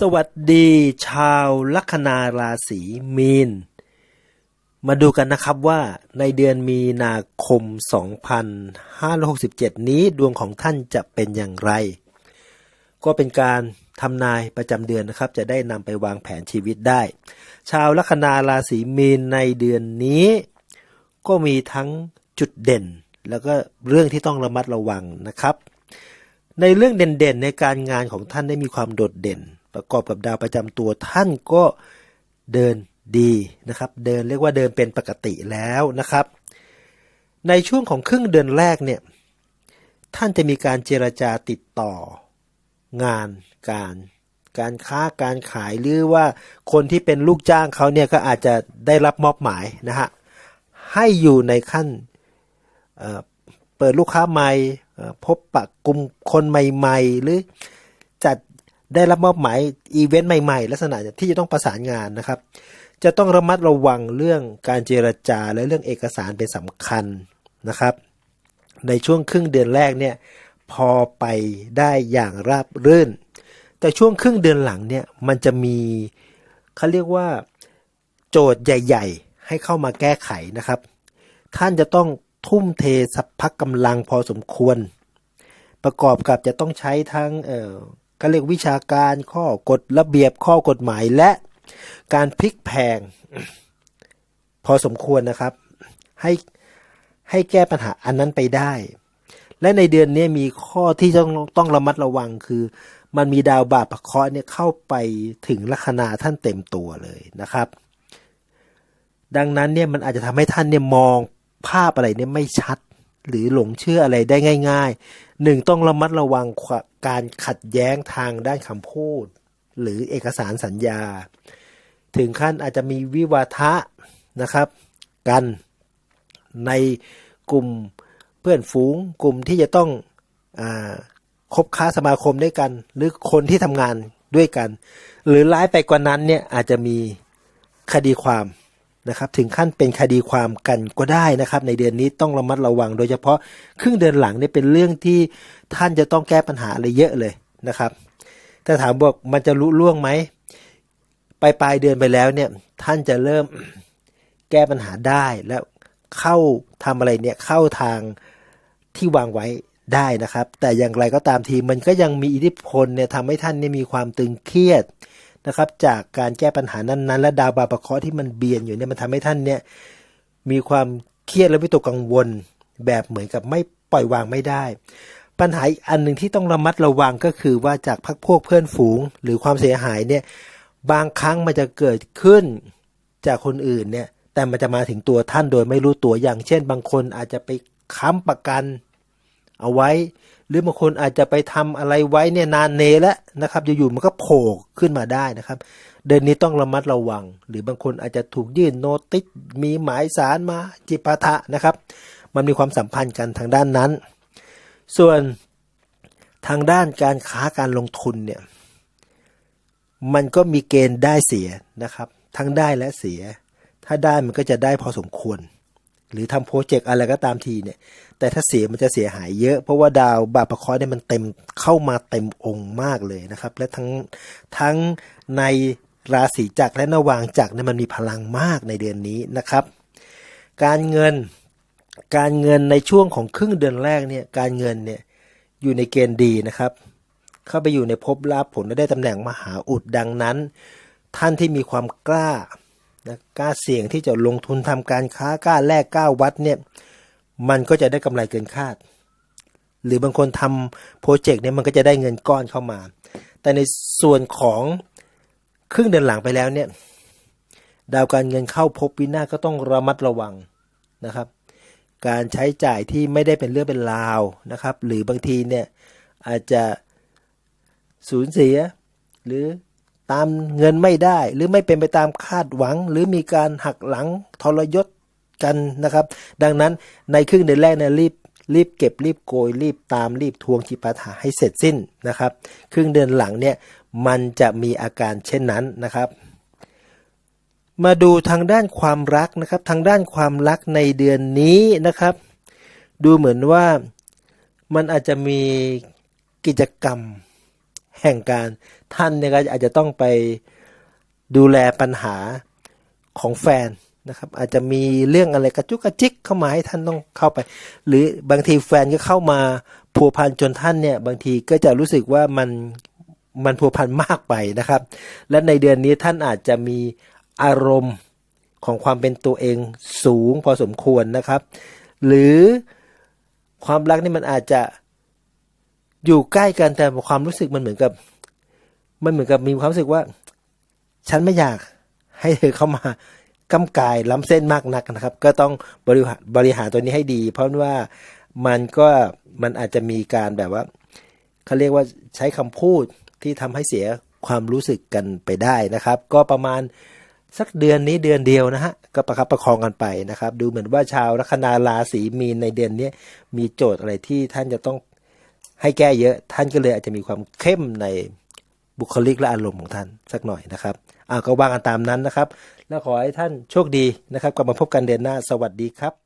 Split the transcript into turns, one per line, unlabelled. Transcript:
สวัสดีชาวลัคนาราศีมีน มาดูกันนะครับว่าในเดือนมีนาคม 2567 นี้ดวงของท่านจะเป็นอย่างไร ก็เป็นการทำนายประจำเดือนนะครับ จะได้นำไปวางแผนชีวิตได้ ชาวลัคนาราศีมีนในเดือนนี้ ก็มีทั้งจุดเด่น แล้วก็เรื่องที่ต้องระมัดระวังนะครับ ในเรื่องเด่นๆในการงานของท่านได้มีความโดดเด่น ประกอบกับดาวประจำตัวท่านก็เดินดีนะครับ เดินเรียกว่าเดินเป็นปกติแล้วนะครับ ในช่วงของครึ่งเดือนแรกเนี่ยท่านจะมีการเจรจาติดต่องานการการค้าการขายหรือว่าคนที่เป็นลูกจ้างเขาเนี่ยก็อาจจะได้รับมอบหมายนะฮะให้อยู่ในขั้นเเปิดลูกค้าใหม่พบปะกลุ่มคนใหม่ ๆ หรือจัด ได้รับมอบหมายอีเวนต์ใหม่ๆ ลักษณะที่จะต้องประสานงานนะครับ จะต้องระมัดระวังเรื่องการเจรจาและเรื่องเอกสารเป็นสำคัญนะครับ ในช่วงครึ่งเดือนแรกเนี่ยพอไปได้อย่างราบรื่น แต่ช่วงครึ่งเดือนหลังเนี่ยมันจะมีเขาเรียกว่าโจทย์ใหญ่ ๆ ให้เข้ามาแก้ไขนะครับ ท่านจะต้องทุ่มเทสัพพะกำลังพอสมควร ประกอบกับจะต้องใช้ทั้ง ก็เรียกวิชาการข้อกฎระเบียบข้อกฎหมายและการพลิกแพง พอสมควรนะครับ ให้ให้แก้ปัญหาอันนั้นไปได้ และในเดือนนี้มีข้อที่ต้องต้องระมัดระวังคือ มันมีดาวบาปพระเคราะห์เนี่ยเข้าไปถึงลัคนาท่านเต็มตัวเลยนะครับ ดังนั้นเนี่ยมันอาจจะทำให้ท่านเนี่ยมองภาพอะไรเนี่ยไม่ชัด หรือหลงเชื่ออะไรได้ง่ายๆหนึ่งต้องระมัดระวัง การขัดแย้งทางด้านคำพูด หรือเอกสารสัญญา ถึงขั้นอาจจะมีวิวาทะนะครับ กันในกลุ่มเพื่อนฝูง กลุ่มที่จะต้องอคบค้าสมาคมด้วยกัน หรือคนที่ทำงานด้วยกัน หรือร้ายไปกว่านั้นเนี่ยอาจจะมีคดีความ นะครับถึงขั้นเป็นคดีความกันก็ได้นะครับ ในเดือนนี้ต้องระมัดระวัง โดยเฉพาะครึ่งเดือนหลังเนี่ยเป็นเรื่องที่ท่านจะต้องแก้ปัญหาอะไรเยอะเลยนะครับ แต่ถามบอกมันจะรู้ล่วงไหมปลายปลายเดือนไปแล้วเนี่ยท่านจะเริ่มแก้ปัญหาได้แล้วเข้าทำอะไรเนี่ยเข้าทางที่วางไว้ได้นะครับ แต่อย่างไรก็ตามทีมันก็ยังมีอิทธิพลเนี่ยทำให้ท่านเนี่ยมีความตึงเครียด นะครับ จากการแก้ปัญหานั้นๆ และดาวบาปะเคาะที่มันเบียนอยู่เนี่ยมันทำให้ท่านเนี่ยมีความเครียดและวิตกกังวล แบบเหมือนกับไม่ปล่อยวางไม่ได้ ปัญหาอีกอันหนึ่งที่ต้องระมัดระวังก็คือว่าจากพักพวกเพื่อนฝูง หรือความเสียหายเนี่ยบางครั้งมันจะเกิดขึ้นจากคนอื่นเนี่ยแต่มันจะมาถึงตัวท่านโดยไม่รู้ตัวอย่างเช่น บางคนอาจจะไปค้ำประกัน เอาไว้ หรือบางคนอาจจะไปทำอะไรไว้เนี่ยนานเนแล้วนะครับอยู่ๆมันก็โผล่ขึ้นมาได้นะครับ เดือนนี้ต้องระมัดระวัง หรือบางคนอาจจะถูกยื่นโนติสมีหมายสารมาจิปาถะนะครับ มันมีความสัมพันธ์กันทางด้านนั้น ส่วนทางด้านการค้าการลงทุนเนี่ยมันก็มีเกณฑ์ได้เสียนะครับ ทั้งได้และเสีย ถ้าได้มันก็จะได้พอสมควร หรือทำโปรเจกต์อะไรก็ตามทีเนี่ย แต่ถ้าเสียมันจะเสียหายเยอะ เพราะว่าดาวบาปะเคราะห์เนี่ยมันเต็มเข้ามาเต็มองค์มากเลยนะครับ และทั้งทั้งในราศีจักรและนวางจักรเนี่ยมันมีพลังมากในเดือนนี้นะครับ การเงินการเงินในช่วงของครึ่งเดือนแรกเนี่ยการเงินเนี่ยอยู่ในเกณฑ์ดีนะครับ เข้าไปอยู่ในภพลาภผลและได้ตำแหน่งมหาอุดดังนั้น ท่านที่มีความกล้า กล้าเสี่ยงที่จะลงทุนทำการค้ากล้าแลกกล้าวัดเนี่ยมันก็จะได้กำไรเกินคาด หรือบางคนทำโปรเจกต์เนี่ยมันก็จะได้เงินก้อนเข้ามา แต่ในส่วนของครึ่งเดือนหลังไปแล้วเนี่ยดาวการเงินเข้าพบวินาศก็ต้องระมัดระวังนะครับ การใช้จ่ายที่ไม่ได้เป็นเรื่องเป็นราวนะครับ หรือบางทีเนี่ยอาจจะสูญเสียหรือ ตามเงินไม่ได้ หรือไม่เป็นไปตามคาดหวัง หรือมีการหักหลังทรยศกันนะครับ ดังนั้นในครึ่งเดือนแรกเนี่ยรีบรีบเก็บรีบโกยรีบตามรีบทวงจิปาถะให้เสร็จสิ้นนะครับ ครึ่งเดือนหลังเนี่ยมันจะมีอาการเช่นนั้นนะครับ มาดูทางด้านความรักนะครับ ทางด้านความรักในเดือนนี้นะครับ ดูเหมือนว่ามันอาจจะมีกิจกรรม แห่งการท่านเนี่ยก็อาจจะต้องไปดูแลปัญหาของแฟนนะครับ อาจจะมีเรื่องอะไรกระจุกกระจิกเข้ามาให้ท่านต้องเข้าไป หรือบางทีแฟนก็เข้ามาพัวพันจนท่านเนี่ยบางทีก็จะรู้สึกว่ามันมันพัวพันมากไปนะครับ และในเดือนนี้ท่านอาจจะมีอารมณ์ของความเป็นตัวเองสูงพอสมควรนะครับ หรือความรักนี่มันอาจจะ อยู่ใกล้กันแต่ความรู้สึกมันเหมือนกับ มันเหมือนกับมีความรู้สึกว่า ฉันไม่อยากให้เธอเข้ามากำกายล้ำเส้นมากนักนะครับ ก็ต้องบริหารบริหารตัวนี้ให้ดี เพราะว่ามันก็มันอาจจะมีการแบบว่าเขาเรียกว่าใช้คำพูดที่ทำให้เสียความรู้สึกกันไปได้นะครับ ก็ประมาณสักเดือนนี้เดือนเดียวนะฮะก็ประคับประคองกันไปนะครับ ดูเหมือนว่าชาวลัคนาราศีมีนในเดือนนี้มีโจทย์อะไรที่ท่านจะต้อง ให้แก้เยอะท่านก็เลยอาจจะมีความเข้มในบุคลิกและอารมณ์ของท่านสักหน่อยนะครับอ่าก็ว่ากันตามนั้นนะครับ แล้วขอให้ท่านโชคดีนะครับกลับมาพบกันเดือนหน้าสวัสดีครับ